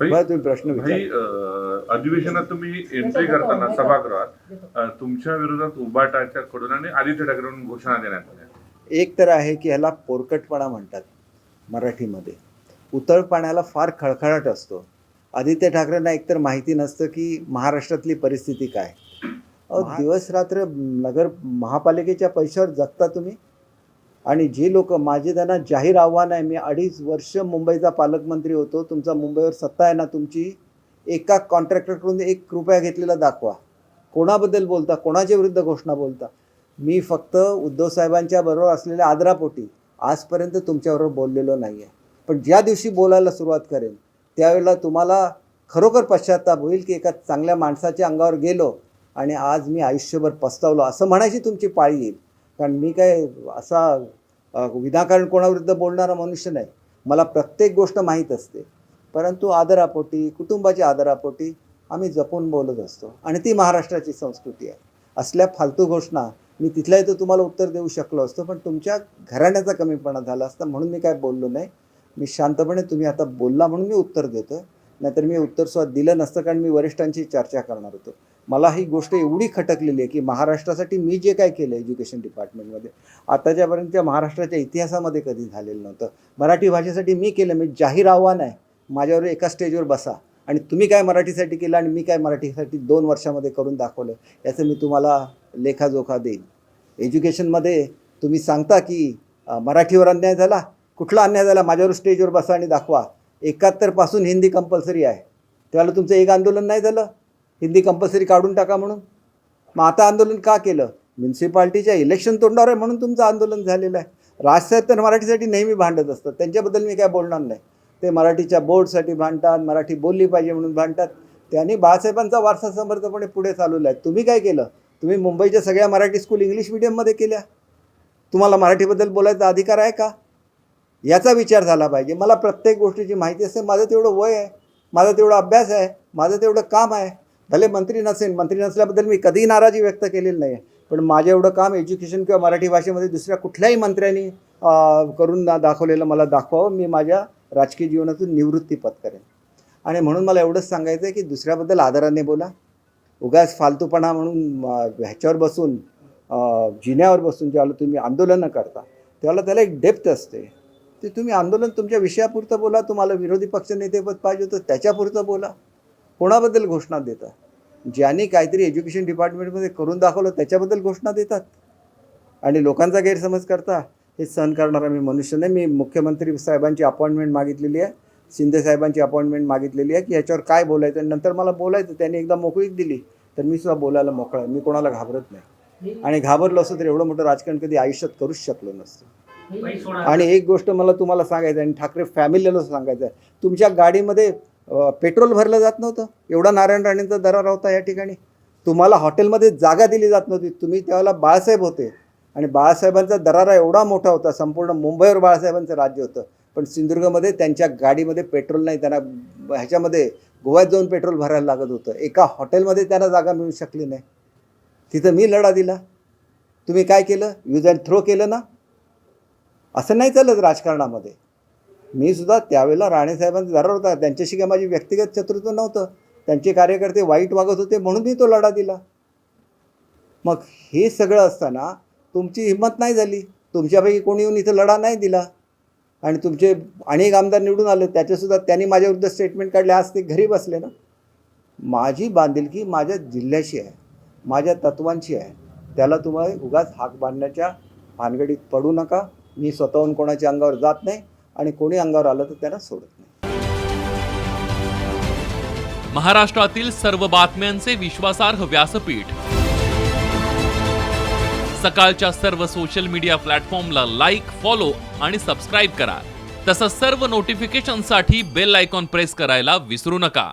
तुम्ही प्रश्न अधिवेशनात तुम्ही एंट्री करताना सभागृहात तुमच्या विरोधात उबाटाच्या कडून आणि आदित्य ठाकरेंकडून घोषणा देण्यात आल्या. एक तर आहे की ह्याला पोरकटपणा म्हणतात मराठीमध्ये. उतळ पाण्याला फार खळखळाट असतो. आदित्य ठाकरेंना एकतर माहिती नसतं की महाराष्ट्रातली परिस्थिती काय. अहो दिवस रात्र नगर महापालिकेच्या पैशावर जगता तुम्ही? आणि जे लोक माझे त्यांना जाहीर आव्हान आहे मी अडीच वर्ष मुंबईचा पालकमंत्री होतो तुमचा मुंबईवर सत्ता आहे ना तुमची एका कॉन्ट्रॅक्टरकडून एक कृपया घेतलेला दाखवा. कोणाबद्दल बोलता? कोणाच्या विरुद्ध घोषणा बोलता? मी फक्त उद्धव साहेबांच्या बरोबर असलेल्या आदरापोटी आजपर्यंत तुमच्याबरोबर बोललेलो नाही आहे पण ज्या दिवशी बोलायला सुरुवात करेन त्यावेळेला तुम्हाला खरोखर पश्चाताप होईल की एका चांगल्या माणसाच्या अंगावर गेलो आणि आज मी आयुष्यभर पस्तावलो असं म्हणायची तुमची पाळी येईल. कारण मी काय असा विनाकारण कोणाविरुद्ध बोलणारा मनुष्य नाही. मला प्रत्येक गोष्ट माहीत असते. परंतु आदरापोटी कुटुंबाच्या आदरापोटी आम्ही जपून बोलत असतो. आणि ती महाराष्ट्राची संस्कृती आहे. असल्या फालतू घोषणा मी तिथल्या इथं तुम्हाला उत्तर देऊ शकलो असतो पण तुमच्या घराण्याचा कमीपणा झाला असता म्हणून मी काय बोललो नाही. मी शांतपणे तुम्ही आता बोलला म्हणून मी उत्तर देतो नाहीतर मी उत्तर सुद्धा दिलं नसतं कारण मी वरिष्ठांची चर्चा करणार होतो. मला ही गोष्ट एवढी खटकलेली आहे की महाराष्ट्रासाठी मी जे काय केलं एज्युकेशन डिपार्टमेंटमध्ये आताच्यापर्यंतच्या महाराष्ट्राच्या इतिहासामध्ये कधी झालेलं नव्हतं. मराठी भाषेसाठी मी केलं मी जाहीर आव्हान आहे माझ्यावर एका स्टेजवर बसा. आणि तुम्ही काय मराठीसाठी केलं आणि मी काय मराठीसाठी दोन वर्षामध्ये करून दाखवलं याचं मी तुम्हाला लेखाजोखा देईन. एज्युकेशनमध्ये तुम्ही सांगता की मराठीवर अन्याय झाला कुठला अन्याय झाला माझ्यावर स्टेजवर बसा आणि दाखवा. एकाहत्तरपासून हिंदी कंपल्सरी आहे. त्यावेळेला तुमचं एक आंदोलन नाही झालं? हिंदी कंपल्सरी काढून टाका म्हणून. मग आता आंदोलन का केलं? म्युन्सिपाल्टीच्या इलेक्शन तोंडावर आहे म्हणून तुमचं आंदोलन झालेलं आहे. राजसाहेब तर मराठीसाठी नेहमी भांडत असतात. त्यांच्याबद्दल मी काय बोलणार नाही. ते मराठीच्या बोर्डसाठी भांडतात मराठी बोलली पाहिजे म्हणून भांडतात. त्यांनी बाळासाहेबांचा वारसा समर्थपणे पुढे चालवला आहे तुम्ही काय केलं? तुम्ही मुंबईच्या सगळ्या मराठी स्कूल इंग्लिश मिडियममध्ये केल्या. तुम्हाला मराठीबद्दल बोलायचा अधिकार आहे का? याचा विचार झाला पाहिजे. मला प्रत्येक गोष्टीची माहिती असते. माझं तेवढं वय आहे. माझा तेवढा अभ्यास आहे. माझं तेवढं काम आहे. भले मंत्री नसेल मंत्री नसल्याबद्दल मी कधीही नाराजी व्यक्त केलेली नाही आहे पण माझं एवढं काम एज्युकेशन किंवा मराठी भाषेमध्ये दुसऱ्या कुठल्याही मंत्र्यांनी करून दाखवलेलं मला दाखवावं मी माझ्या राजकीय जीवनातून निवृत्ती पत्करेन. आणि म्हणून मला एवढंच सांगायचं आहे की दुसऱ्याबद्दल आदराने बोला. उगाच फालतूपणा म्हणून ह्याच्यावर बसून जिन्यावर बसून ज्याला तुम्ही आंदोलनं करता त्याला त्याला एक डेप्थ असते. ते तुम्ही आंदोलन तुमच्या विषयापुरतं बोला तुम्हाला विरोधी पक्षनेतेपद पाहिजे होतं त्याच्यापुरतं बोला. कोणाबद्दल घोषणा देता ज्यांनी काहीतरी एज्युकेशन डिपार्टमेंटमध्ये करून दाखवलं त्याच्याबद्दल घोषणा देतात? आणि लोकांचा गैरसमज करता? हे सहन करणारा मी मनुष्य नाही. मी मुख्यमंत्री साहेबांची अपॉइंटमेंट मागितलेली आहे. शिंदे साहेबांची अपॉइंटमेंट मागितलेली आहे की याच्यावर काय बोलायचं? आणि नंतर मला बोलायचं त्यांनी एकदा मोकळीक दिली तर मी सुद्धा बोलायला मोकळा आहे. मी कोणाला घाबरत नाही. आणि घाबरलो असतो तर एवढं मोठं राजकारण कधी आयुष्यात करूच शकलो नसतं. आणि एक गोष्ट मला तुम्हाला सांगायचं आहे आणि ठाकरे फॅमिलीला सांगायचं आहे. तुमच्या गाडीमध्ये पेट्रोल भरलं जात नव्हतं. एवढा नारायण राणेंचा दरार होता या ठिकाणी. तुम्हाला हॉटेलमध्ये जागा दिली जात नव्हती. तुम्ही त्यावेळेला बाळासाहेब होते. आणि बाळासाहेबांचा दरारा एवढा मोठा होता. संपूर्ण मुंबईवर बाळासाहेबांचं राज्य होतं. पण सिंधुदुर्गमध्ये त्यांच्या गाडीमध्ये पेट्रोल नाही. त्यांना ह्याच्यामध्ये गोव्यात जाऊन पेट्रोल भरायला लागत होतं. एका हॉटेलमध्ये त्यांना जागा मिळू शकली नाही. तिथं मी लढा दिला. तुम्ही काय केलं? यूज अँड थ्रो केलं ना? असं नाही चालत राजकारणामध्ये. मी सुद्धा त्यावेळेला राणेसाहेबांचा दरार होता. त्यांच्याशी काय माझी व्यक्तिगत शत्रुत्व नव्हतं. त्यांचे कार्यकर्ते वाईट वागत होते म्हणून मी तो लढा दिला. मग हे सगळं असताना तुमची हिंमत नाही झाली. तुमच्यापैकी कोणी येऊन इथं लढा नाही दिला. आणि तुमचे अनेक आमदार निवडून आले. त्याच्यासुद्धा त्यांनी माझ्याविरुद्ध स्टेटमेंट काढले. आज ते घरी बसले ना. माझी बांधिलकी माझ्या जिल्ह्याशी आहे. माझ्या तत्वांशी आहे. त्याला तुम्हाला उगाच हाक बांधण्याच्या भानगडीत पडू नका. मी स्वतःहून कोणाच्या अंगावर जात नाही. आणि कोणी अंगावर आलं तर त्यांना सोडत नाही. महाराष्ट्रातील सर्व बातम्यांचे विश्वासार्ह व्यासपीठ. सकाळच्या सर्व सोशल मीडिया प्लॅटफॉर्मला लाईक फॉलो आणि सबस्क्राईब करा. तसंच सर्व नोटिफिकेशनसाठी बेल आयकॉन प्रेस करायला विसरू नका.